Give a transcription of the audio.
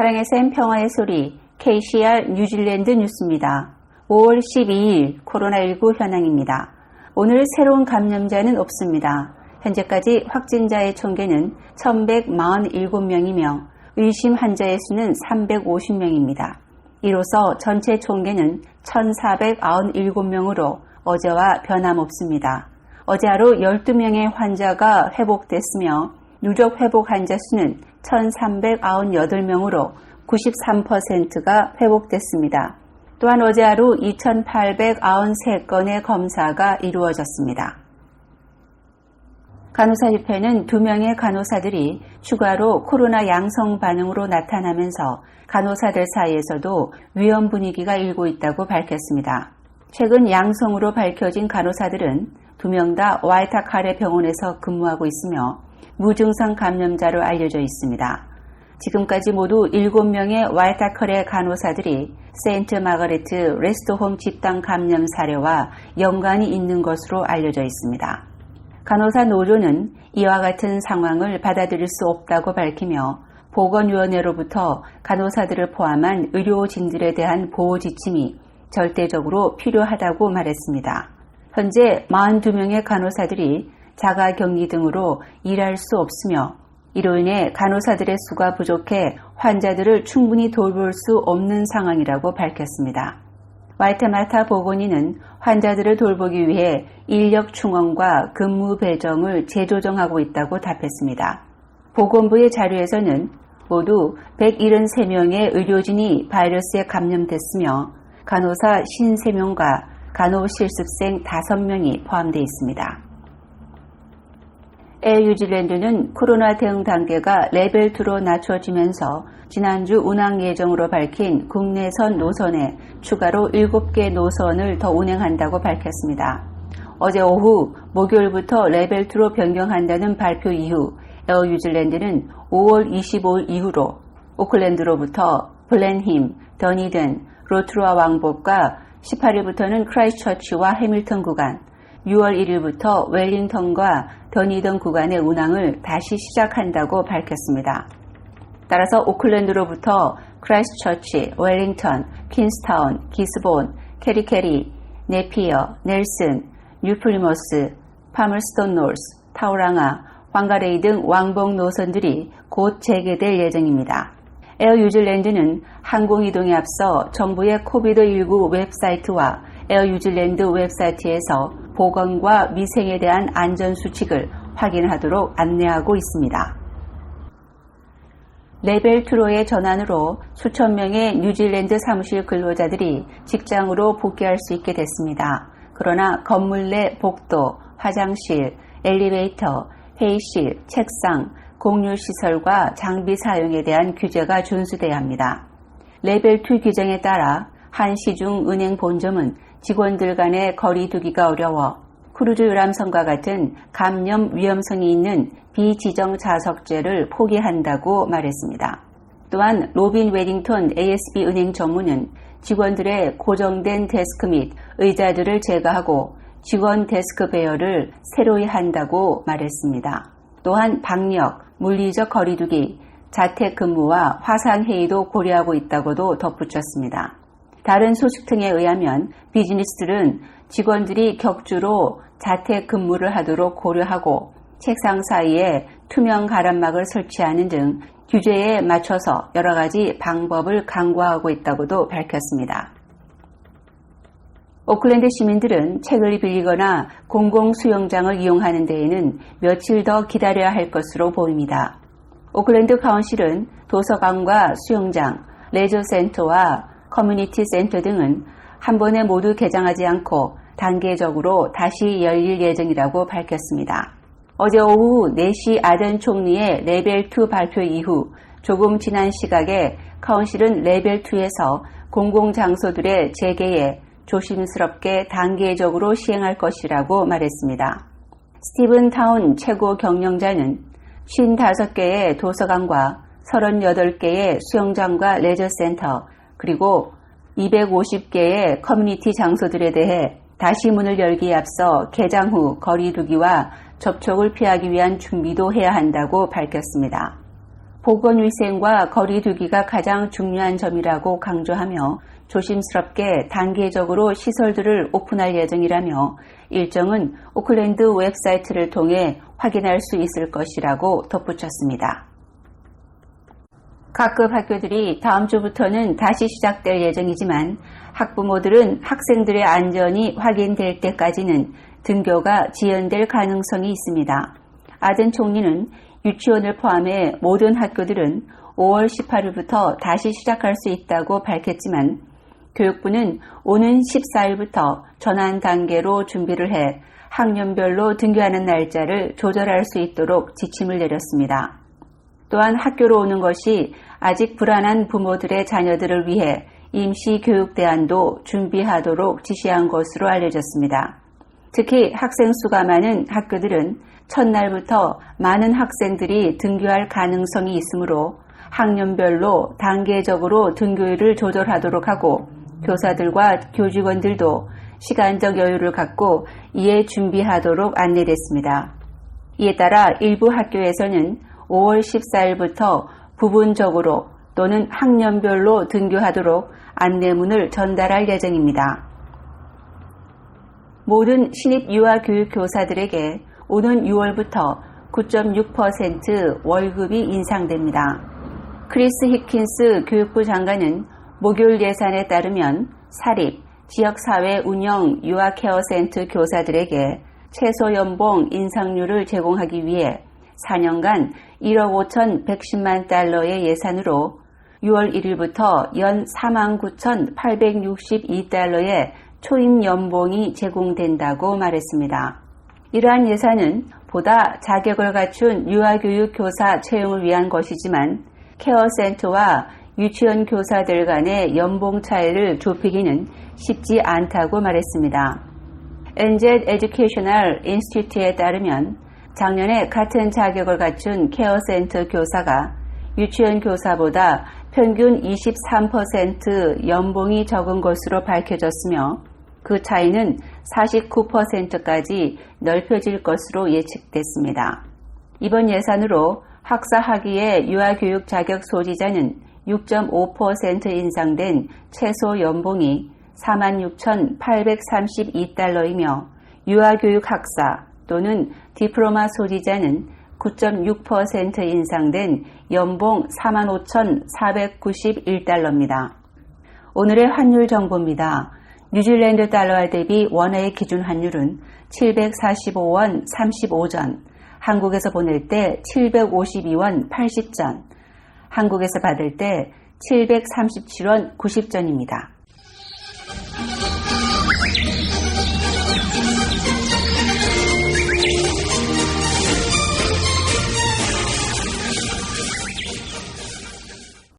사랑의 샘 평화의 소리 KCR 뉴질랜드 뉴스입니다. 5월 12일 코로나19 현황입니다. 오늘 새로운 감염자는 없습니다. 현재까지 확진자의 총계는 1147명이며 의심 환자의 수는 350명입니다. 이로써 전체 총계는 1497명으로 어제와 변함없습니다. 어제 하루 12명의 환자가 회복됐으며 누적 회복 환자 수는 1398명으로 93%가 회복됐습니다. 또한 어제 하루 2893건의 검사가 이루어졌습니다. 간호사협회는 두 명의 간호사들이 추가로 코로나 양성 반응으로 나타나면서 간호사들 사이에서도 위험 분위기가 일고 있다고 밝혔습니다. 최근 양성으로 밝혀진 간호사들은 두명다 와이타카레 병원에서 근무하고 있으며 무증상 감염자로 알려져 있습니다. 지금까지 모두 7명의 와이타카레 간호사들이 세인트 마가레트 레스토홈 집단 감염 사례와 연관이 있는 것으로 알려져 있습니다. 간호사 노조는 이와 같은 상황을 받아들일 수 없다고 밝히며 보건위원회로부터 간호사들을 포함한 의료진들에 대한 보호 지침이 절대적으로 필요하다고 말했습니다. 현재 42명의 간호사들이 자가 격리 등으로 일할 수 없으며 이로 인해 간호사들의 수가 부족해 환자들을 충분히 돌볼 수 없는 상황이라고 밝혔습니다. 와이테마타 보건인은 환자들을 돌보기 위해 인력 충원과 근무 배정을 재조정하고 있다고 답했습니다. 보건부의 자료에서는 모두 173명의 의료진이 바이러스에 감염됐으며 간호사 53명과 간호실습생 5명이 포함되어 있습니다. 에어 뉴질랜드는 코로나 대응 단계가 레벨 2로 낮춰지면서 지난주 운항 예정으로 밝힌 국내선 노선에 추가로 7개 노선을 더 운행한다고 밝혔습니다. 어제 오후 목요일부터 레벨 2로 변경한다는 발표 이후 에어 뉴질랜드는 5월 25일 이후로 오클랜드로부터 블렌힘, 더니든, 로트루아 왕복과 18일부터는 크라이스처치와 해밀턴 구간, 6월 1일부터 웰링턴과 더니던 구간의 운항을 다시 시작한다고 밝혔습니다. 따라서 오클랜드로부터 크라이스처치, 웰링턴, 퀸스타운, 기스본, 캐리캐리, 네피어, 넬슨, 뉴플리머스, 파멀스톤 노스, 타우랑아, 황가레이 등 왕복 노선들이 곧 재개될 예정입니다. 에어 뉴질랜드는 항공이동에 앞서 정부의 코비드 19 웹사이트와 에어 뉴질랜드 웹사이트에서 보건과 위생에 대한 안전수칙을 확인하도록 안내하고 있습니다. 레벨 2로의 전환으로 수천 명의 뉴질랜드 사무실 근로자들이 직장으로 복귀할 수 있게 됐습니다. 그러나 건물 내 복도, 화장실, 엘리베이터, 회의실, 책상, 공유시설과 장비 사용에 대한 규제가 준수돼야 합니다. 레벨 2 규정에 따라 한 시중 은행 본점은 직원들 간의 거리 두기가 어려워 크루즈 유람선과 같은 감염 위험성이 있는 비지정 좌석제를 포기한다고 말했습니다. 또한 로빈 웨딩턴 ASB 은행 전무는 직원들의 고정된 데스크 및 의자들을 제거하고 직원 데스크 배열을 새로이 한다고 말했습니다. 또한 방역, 물리적 거리두기, 자택 근무와 화상 회의도 고려하고 있다고도 덧붙였습니다. 다른 소식 등에 의하면 비즈니스들은 직원들이 격주로 자택 근무를 하도록 고려하고 책상 사이에 투명 가람막을 설치하는 등 규제에 맞춰서 여러 가지 방법을 강구하고 있다고도 밝혔습니다. 오클랜드 시민들은 책을 빌리거나 공공 수영장을 이용하는 데에는 며칠 더 기다려야 할 것으로 보입니다. 오클랜드 카운실은 도서관과 수영장, 레저센터와 커뮤니티 센터 등은 한 번에 모두 개장하지 않고 단계적으로 다시 열릴 예정이라고 밝혔습니다. 어제 오후 4시 아덴 총리의 레벨 2 발표 이후 조금 지난 시각에 카운실은 레벨 2에서 공공장소들의 재개에 조심스럽게 단계적으로 시행할 것이라고 말했습니다. 스티븐 타운 최고 경영자는 55개의 도서관과 38개의 수영장과 레저센터 그리고 250개의 커뮤니티 장소들에 대해 다시 문을 열기에 앞서 개장 후 거리두기와 접촉을 피하기 위한 준비도 해야 한다고 밝혔습니다. 보건위생과 거리두기가 가장 중요한 점이라고 강조하며 조심스럽게 단계적으로 시설들을 오픈할 예정이라며 일정은 오클랜드 웹사이트를 통해 확인할 수 있을 것이라고 덧붙였습니다. 각급 학교들이 다음 주부터는 다시 시작될 예정이지만 학부모들은 학생들의 안전이 확인될 때까지는 등교가 지연될 가능성이 있습니다. 아든 총리는 유치원을 포함해 모든 학교들은 5월 18일부터 다시 시작할 수 있다고 밝혔지만 교육부는 오는 14일부터 전환 단계로 준비를 해 학년별로 등교하는 날짜를 조절할 수 있도록 지침을 내렸습니다. 또한 학교로 오는 것이 아직 불안한 부모들의 자녀들을 위해 임시 교육 대안도 준비하도록 지시한 것으로 알려졌습니다. 특히 학생 수가 많은 학교들은 첫날부터 많은 학생들이 등교할 가능성이 있으므로 학년별로 단계적으로 등교율을 조절하도록 하고 교사들과 교직원들도 시간적 여유를 갖고 이에 준비하도록 안내됐습니다. 이에 따라 일부 학교에서는 5월 14일부터 부분적으로 또는 학년별로 등교하도록 안내문을 전달할 예정입니다. 모든 신입 유아 교육 교사들에게 오는 6월부터 9.6% 월급이 인상됩니다. 크리스 히킨스 교육부 장관은 목요일 예산에 따르면 사립, 지역사회 운영 유아케어센터 교사들에게 최소 연봉 인상률을 제공하기 위해 4년간 1억 5천 110만 달러의 예산으로 6월 1일부터 연 49,862달러의 초임 연봉이 제공된다고 말했습니다. 이러한 예산은 보다 자격을 갖춘 유아교육 교사 채용을 위한 것이지만 케어센터와 유치원 교사들 간의 연봉 차이를 좁히기는 쉽지 않다고 말했습니다. NZ Educational Institute에 따르면 작년에 같은 자격을 갖춘 케어센터 교사가 유치원 교사보다 평균 23% 연봉이 적은 것으로 밝혀졌으며 그 차이는 49%까지 넓혀질 것으로 예측됐습니다. 이번 예산으로 학사 학위의 유아교육 자격 소지자는 6.5% 인상된 최소 연봉이 46,832달러이며 유아교육 학사 또는 디플로마 소지자는 9.6% 인상된 연봉 45,491달러입니다. 오늘의 환율 정보입니다. 뉴질랜드 달러와 대비 원화의 기준 환율은 745원 35전, 한국에서 보낼 때 752원 80전, 한국에서 받을 때 737원 90전입니다.